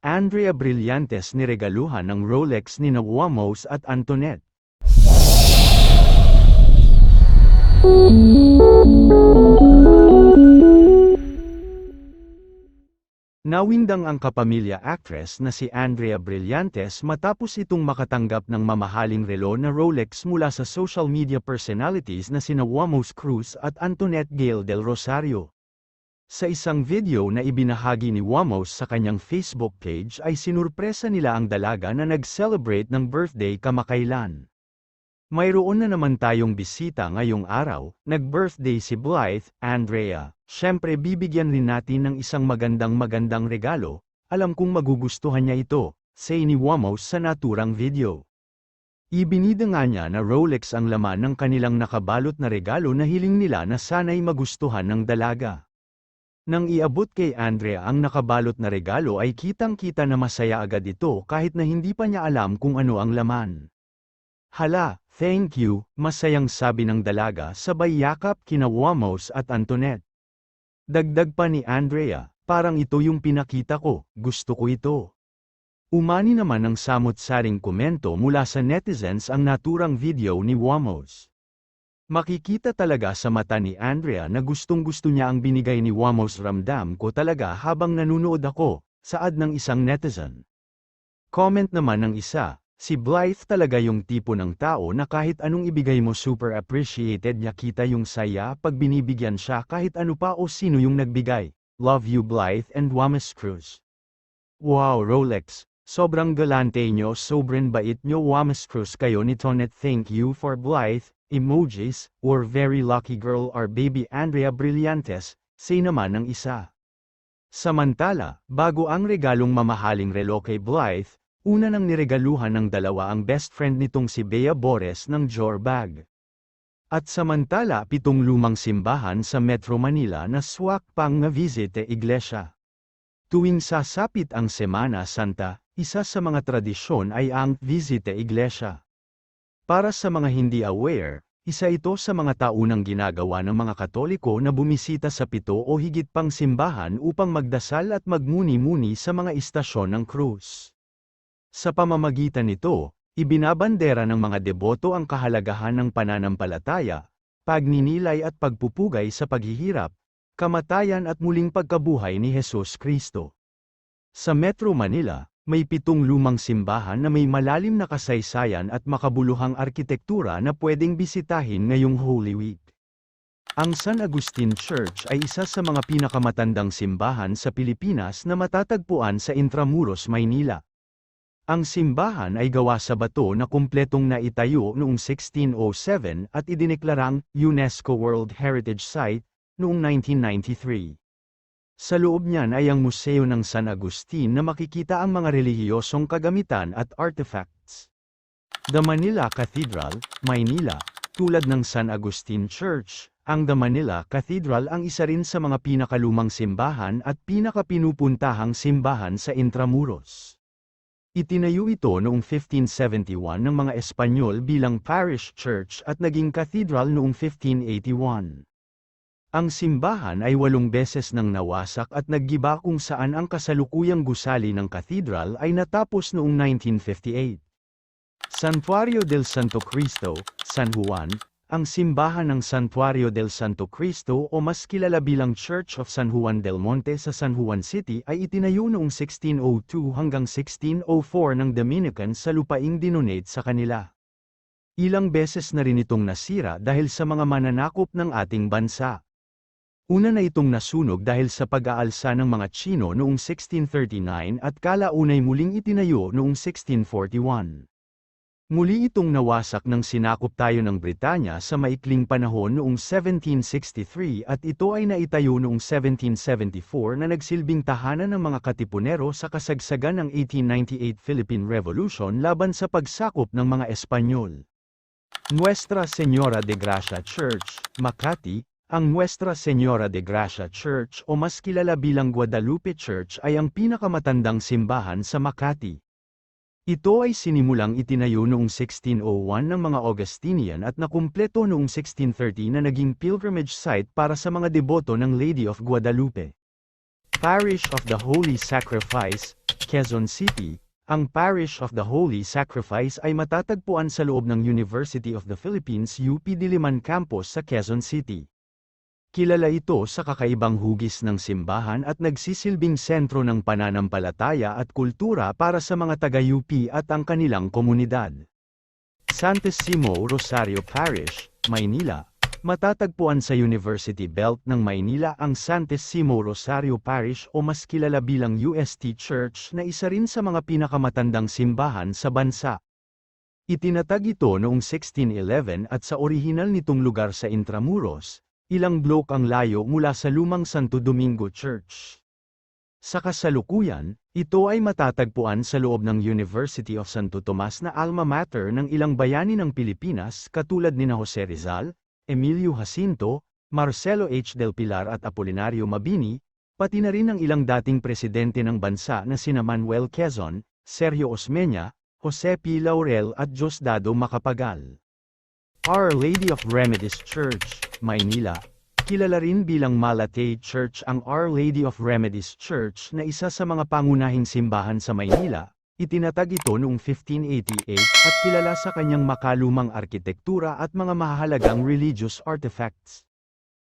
Andrea Brillantes niregaluhan ng Rolex ni Wamos at Antoinette. Nawindang ang kapamilya actress na si Andrea Brillantes matapos itong makatanggap ng mamahaling relo na Rolex mula sa social media personalities na sina Wamos Cruz at Antoinette Gale del Rosario. Sa isang video na ibinahagi ni Wamos sa kanyang Facebook page ay sinurpresa nila ang dalaga na nag-celebrate ng birthday kamakailan. Mayroon na naman tayong bisita ngayong araw, nag-birthday si Blythe, Andrea. Siyempre bibigyan rin natin ng isang magandang magandang regalo, alam kong magugustuhan niya ito, say ni Wamos sa naturang video. Ibinida nga niya na Rolex ang laman ng kanilang nakabalot na regalo na hiling nila na sana'y magustuhan ng dalaga. Nang iabot kay Andrea ang nakabalot na regalo ay kitang-kita na masaya agad ito kahit na hindi pa niya alam kung ano ang laman. Hala, thank you, masayang sabi ng dalaga sabay yakap kina Wamos at Antoinette. Dagdag pa ni Andrea, parang ito yung pinakita ko, gusto ko ito. Umani naman ng samot-saring komento mula sa netizens ang naturang video ni Wamos. Makikita talaga sa mata ni Andrea na gustong gusto niya ang binigay ni Wamos ramdam ko talaga habang nanunood ako, saad ng isang netizen. Comment naman ng isa, si Blythe talaga yung tipo ng tao na kahit anong ibigay mo super appreciated niya kita yung saya pag binibigyan siya kahit ano pa o sino yung nagbigay. Love you Blythe and Wamas Cruz. Wow Rolex, sobrang galante nyo sobrang bait nyo Wamas Cruz kayo ni Tonet thank you for Blythe, emojis, or very lucky girl or baby Andrea Brillantes, say naman ng isa. Samantala, bago ang regalong mamahaling relo kay Blythe, una nang niregaluhan ng dalawa ang best friend nitong si Bea Bores ng Jor Bag. At samantala pitong lumang simbahan sa Metro Manila na swak pang nga visite iglesia. Tuwing sasapit ang Semana Santa, isa sa mga tradisyon ay ang visite iglesia. Para sa mga hindi aware, isa ito sa mga taunang ginagawa ng mga Katoliko na bumisita sa pito o higit pang simbahan upang magdasal at magmuni-muni sa mga istasyon ng krus. Sa pamamagitan nito, ibinabandera ng mga deboto ang kahalagahan ng pananampalataya, pagninilay at pagpupugay sa paghihirap, kamatayan at muling pagkabuhay ni Hesus Kristo. Sa Metro Manila, may pitong lumang simbahan na may malalim na kasaysayan at makabuluhang arkitektura na pwedeng bisitahin ngayong Holy Week. Ang San Agustin Church ay isa sa mga pinakamatandang simbahan sa Pilipinas na matatagpuan sa Intramuros, Maynila. Ang simbahan ay gawa sa bato na kumpletong naitayo noong 1607 at idineklarang UNESCO World Heritage Site noong 1993. Sa loob niyan ay ang Museo ng San Agustin na makikita ang mga relihiyosong kagamitan at artifacts. The Manila Cathedral, Maynila, tulad ng San Agustin Church, ang The Manila Cathedral ang isa rin sa mga pinakalumang simbahan at pinakapinupuntahang simbahan sa Intramuros. Itinayo ito noong 1571 ng mga Espanyol bilang parish church at naging cathedral noong 1581. Ang simbahan ay walong beses nang nawasak at naggiba kung saan ang kasalukuyang gusali ng cathedral ay natapos noong 1958. Santuario del Santo Cristo, San Juan, ang simbahan ng Santuario del Santo Cristo o mas kilala bilang Church of San Juan del Monte sa San Juan City ay itinayo noong 1602 hanggang 1604 ng Dominican sa lupaing dinonate sa kanila. Ilang beses na rin itong nasira dahil sa mga mananakop ng ating bansa. Una na itong nasunog dahil sa pag-aalsa ng mga Chino noong 1639 at kalaunay muling itinayo noong 1641. Muli itong nawasak ng sinakop tayo ng Britanya sa maikling panahon noong 1763 at ito ay naitayo noong 1774 na nagsilbing tahanan ng mga katipunero sa kasagsagan ng 1898 Philippine Revolution laban sa pagsakop ng mga Espanyol. Nuestra Señora de Gracia Church, Makati, ang Nuestra Señora de Gracia Church o mas kilala bilang Guadalupe Church ay ang pinakamatandang simbahan sa Makati. Ito ay sinimulang itinayo noong 1601 ng mga Augustinian at nakumpleto noong 1630 na naging pilgrimage site para sa mga deboto ng Lady of Guadalupe. Parish of the Holy Sacrifice, Quezon City, ang Parish of the Holy Sacrifice ay matatagpuan sa loob ng University of the Philippines UP Diliman Campus sa Quezon City. Kilala ito sa kakaibang hugis ng simbahan at nagsisilbing sentro ng pananampalataya at kultura para sa mga taga-UP at ang kanilang komunidad. Santissimo Rosario Parish, Maynila. Matatagpuan sa University Belt ng Maynila ang Santissimo Rosario Parish o mas kilala bilang UST Church na isa rin sa mga pinakamatandang simbahan sa bansa. Itinatag ito noong 1611 at sa orihinal nitong lugar sa Intramuros, ilang blok ang layo mula sa lumang Santo Domingo Church. Sa kasalukuyan, ito ay matatagpuan sa loob ng University of Santo Tomas na alma mater ng ilang bayani ng Pilipinas katulad ni na Jose Rizal, Emilio Jacinto, Marcelo H. Del Pilar at Apolinario Mabini, pati na rin ang ilang dating presidente ng bansa na sina Manuel Quezon, Sergio Osmeña, Jose P. Laurel at Diosdado Macapagal. Our Lady of Remedies Church, Maynila. Kilala rin bilang Malatay Church ang Our Lady of Remedies Church na isa sa mga pangunahing simbahan sa Maynila. Itinatag ito noong 1588 at kilala sa kanyang makalumang arkitektura at mga mahalagang religious artifacts.